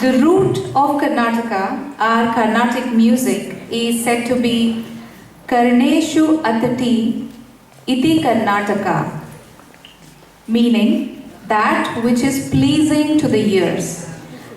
The root of Karnataka, our Carnatic music, is said to be Karneshu Atati Iti Karnataka, meaning that which is pleasing to the ears.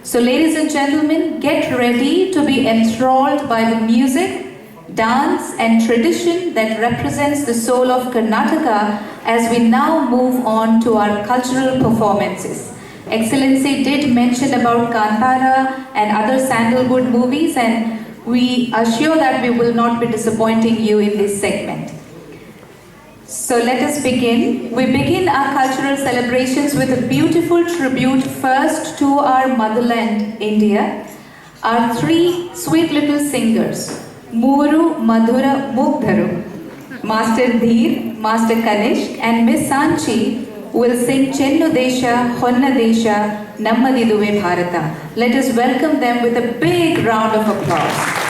So, ladies and gentlemen, get ready to be enthralled by the music, dance, and tradition that represents the soul of Karnataka as we now move on to our cultural performances. Excellency did mention about Kantara and other sandalwood movies, and we are sure that we will not be disappointing you in this segment. So let us begin. We begin our cultural celebrations with a beautiful tribute first to our motherland, India. Our three sweet little singers, Muru Madhura Mugdharu, Master Dheer, Master Kanishk, and Miss Sanchi will sing Chennu Desha, Honna Desha, Nammadiduve Bharata. Let us welcome them with a big round of applause.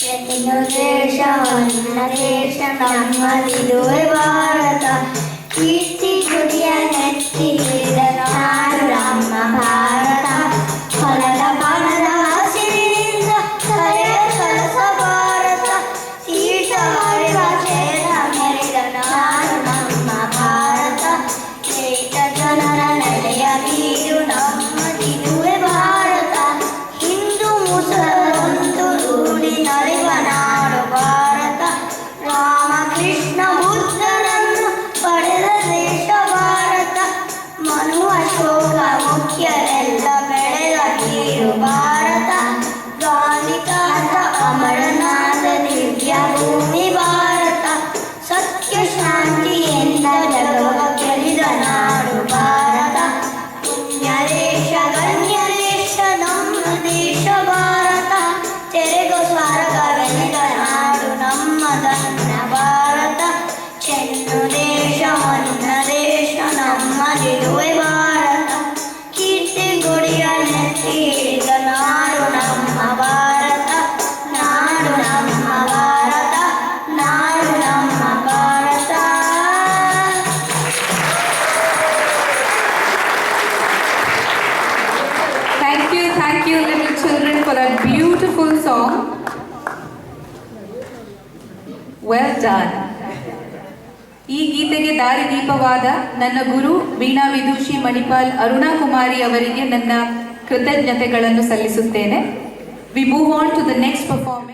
ಚೆನ್ನು ದೇಶ ಹೊನ್ನ ದೇಶ ನಮ್ಮದಿದುವೆ ಭಾರತ ಮನು ಅಶೋಕ ಮುಖ್ಯರೆಲ್ಲ beautiful song. Well done. ಈ ಗೀತೆಗೆ ದಾರಿ ದೀಪವಾದ ನನ್ನ ಗುರು ವೀಣಾ ವಿದೂಷಿ ಮಣಿಪಾಲ್ ಅರುಣಾ ಕುಮಾರಿ ಅವರಿಗೆ ನನ್ನ ಕೃತಜ್ಞತೆಗಳನ್ನು ಸಲ್ಲಿಸುತ್ತೇನೆ we move on to the next performance